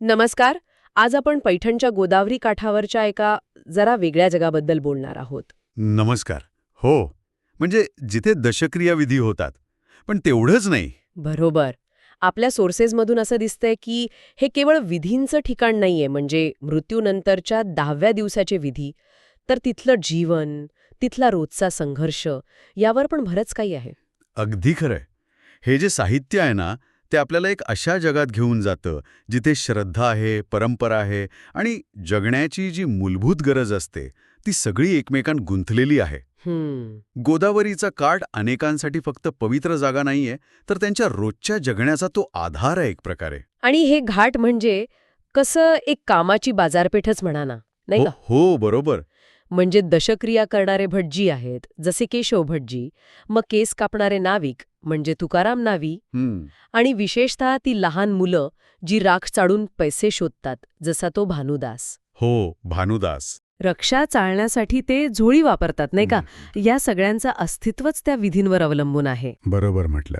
नमस्कार. आज आपण पैठणच्या गोदावरी काठावरच्या एका जरा वेगळ्या जगाबद्दल बोलणार आहोत. नमस्कार. हो. म्हणजे जिथे दशक्रिया विधी होतात. पण तेवढंच नाही. बरोबर. आपल्या सोर्सेसमधून असं दिसतंय की हे केवळ विधींचं ठिकाण नाहीये म्हणजे मृत्यूनंतरच्या दहाव्या दिवसाचे विधी. तर तिथलं जीवन तिथला रोजचा संघर्ष यावर पण बरंच काही आहे. अगदी खरंय. हे जे साहित्य आहे ना ते आपल्याला एक अशा जगात घेऊन जातं जिथे श्रद्धा आहे परंपरा आहे आणि जगण्याची जी मूलभूत गरज असते ती सगळी एकमेकांत गुंतलेली आहे. हम्म. गोदावरीचा काठ अनेकांसाठी फक्त पवित्र जागा नाहीये तर त्यांच्या रोजच्या जगण्याचा तो आधार आहे एक प्रकारे. आणि हे घाट म्हणजे कसं एक कामाची बाजारपेठच म्हणा ना नाही हो का? हो बरोबर. म्हणजे दशक्रिया करणारे भटजी आहेत जसे केशव भटजी मग केस कापणारे नाविक म्हणजे तुकाराम नावी. आणि विशेषतः ती लहान मुलं जी राख चाडून पैसे शोधतात जसा तो भानुदास. हो भानुदास. रक्षा चालण्यासाठी ते झोळी वापरतात नाही का. या सगळ्यांचं अस्तित्वच त्या विधींवर अवलंबून आहे. बरोबर म्हटलं.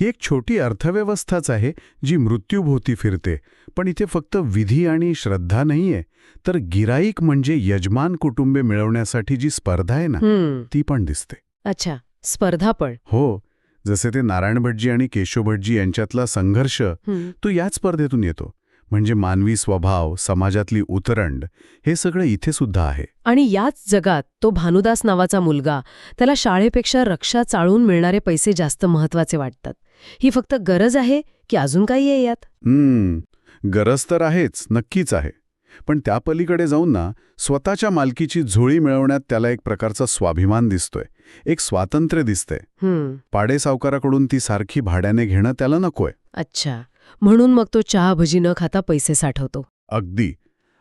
ही एक छोटी अर्थव्यवस्थाच आहे जी मृत्यूभोवती फिरते. पण इथे फक्त विधी आणि श्रद्धा नाहीये. तर गिराईक म्हणजे यजमान कुटुंबे मिळवण्यासाठी जी स्पर्धा आहे ना ती पण दिसते. अच्छा स्पर्धा पण. हो. जसे ते नारायण भटजी आणि केशव भटजी यांच्यातला संघर्ष. तो याच स्पर्धेतून येतो. म्हणजे मानवी स्वभाव समाजातली उतरंड हे सगळं इथे सुद्धा आहे. आणि याच जगात तो भानुदास नावाचा मुलगा त्याला शाळेपेक्षा रक्षा चाळून मिळणारे पैसे जास्त महत्त्वाचे वाटतात. ही फक्त गरज आहे की अजून काही आहे यात? हम्म. गरज तर आहेच नक्कीच आहे. पण त्या पलीकडे जाऊन ना स्वतःच्या मालकीची झोळी मिळवण्यात त्याला एक प्रकारचा स्वाभिमान दिसतोय. एक स्वातंत्र्य दिसतंय. हम्म. पाडे सावकाराकडून ती सारखी भाड्याने घेणं त्याला नकोय. अच्छा. म्हणून मग तो चहा भजी न खाता पैसे साठवतो. अगदी.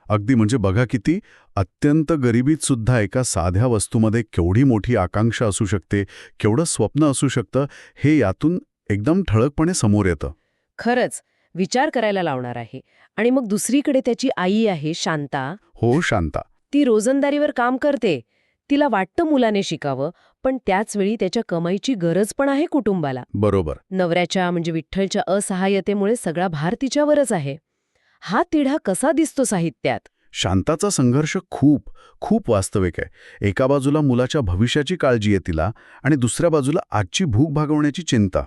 अगदी म्हणजे बघा किती अत्यंत गरिबीत सुद्धा एका साध्या वस्तूमध्ये केवढी मोठी आकांक्षा असू शकते केवढं स्वप्न असू शकतं हे यातून एकदम ठळकपणे समोर येतं. खरंच विचार करायला लावणार आहे. आणि मग दुसरीकडे त्याची आई आहे शांता. हो शांता. ती रोजंदारीवर काम करते. तिला वाटतं मुलाने शिकावं पण त्याचवेळी त्याच्या कमाईची गरज पण आहे कुटुंबाला. बरोबर. नवऱ्याच्या म्हणजे विठ्ठलच्या असहाय्यतेमुळे सगळा भार तिच्यावरच आहे. हा तिढा कसा दिसतो साहित्यात? शांताचा संघर्ष खूप खूप वास्तविक आहे. एका बाजूला मुलाच्या भविष्याची काळजी आहे तिला आणि दुसऱ्या बाजूला आजची भूक भागवण्याची चिंता.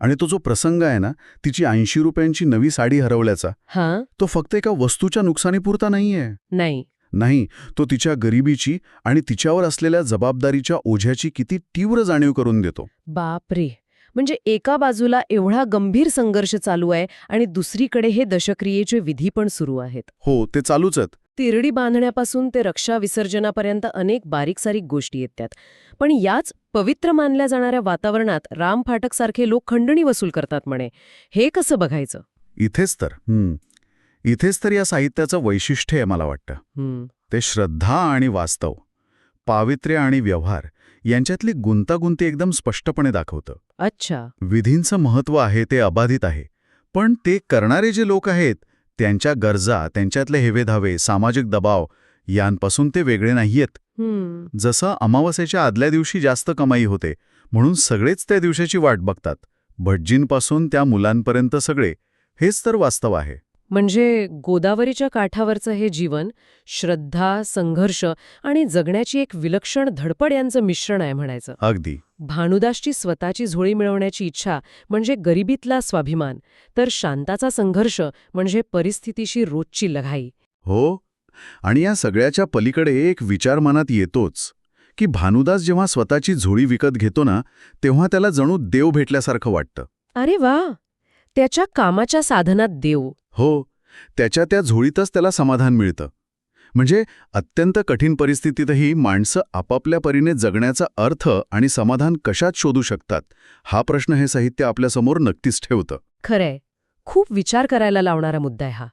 आणि तो जो प्रसंग आहे ना तिची ऐंशी रुपयांची नवी साडी हरवल्याचा हा. तो फक्त एका वस्तूच्या नुकसानीपुरता नाहीये. नाही. नाही तो तिच्या गरिबीची आणि तिच्यावर असलेल्या जबाबदारीच्या ओझ्याची किती तीव्र जाणीव करून देतो. बापरे! म्हणजे एका बाजूला एवढा गंभीर संघर्ष चालू आहे आणि दुसरीकडे हे दशक्रियेचे विधी पण सुरू आहेत. हो ते चालूच आहेत. तिरडी बांधण्यापासून ते रक्षा विसर्जनापर्यंत अनेक बारीक सारीक गोष्टी येतात. पण याच पवित्र मानल्या जाणाऱ्या वातावरणात राम फाटकसारखे लोक खंडणी वसूल करतात म्हणे. हे कसं बघायचं? इथेच तर. इथेच तर या साहित्याचं वैशिष्ट्य आहे मला वाटतं. ते श्रद्धा आणि वास्तव पावित्र्य आणि व्यवहार यांच्यातली गुंतागुंती एकदम स्पष्टपणे दाखवतं. अच्छा. विधींचं महत्त्व आहे ते अबाधित आहे. पण ते करणारे जे लोक आहेत त्यांच्या गरजा त्यांच्यातले हेवेधावे सामाजिक दबाव यांपासून ते वेगळे नाहीयेत. जसं अमावस्येच्या आदल्या दिवशी जास्त कमाई होते म्हणून सगळेच त्या दिवसाची वाट बघतात. भटजींपासून त्या मुलांपर्यंत सगळे हेच तर वास्तव आहे. म्हणजे गोदावरीच्या काठावरचं हे जीवन श्रद्धा संघर्ष आणि जगण्याची एक विलक्षण धडपड यांचं मिश्रण आहे म्हणायचं. अगदी. भानुदासची स्वतःची झोळी मिळवण्याची इच्छा म्हणजे गरिबीतला स्वाभिमान तर शांताचा संघर्ष म्हणजे परिस्थितीशी रोजची लढाई. हो आणि या सगळ्याच्या पलीकडे एक विचार मनात येतोच की भानुदास जेव्हा स्वतःची झोळी विकत घेतो ना तेव्हा त्याला जणू देव भेटल्यासारखं वाटतं. अरे वा! त्याच्या कामाच्या साधनात देव हो त्याच्या त्या झोळीतच त्याला समाधान मिळतं. म्हणजे अत्यंत कठीण परिस्थितीतही माणसं आपापल्या परीने जगण्याचा अर्थ आणि समाधान कशात शोधू शकतात हा प्रश्न हे साहित्य आपल्यासमोर नक्कीच ठेवतं. खरंय. खूप विचार करायला लावणारा मुद्दा आहे हा.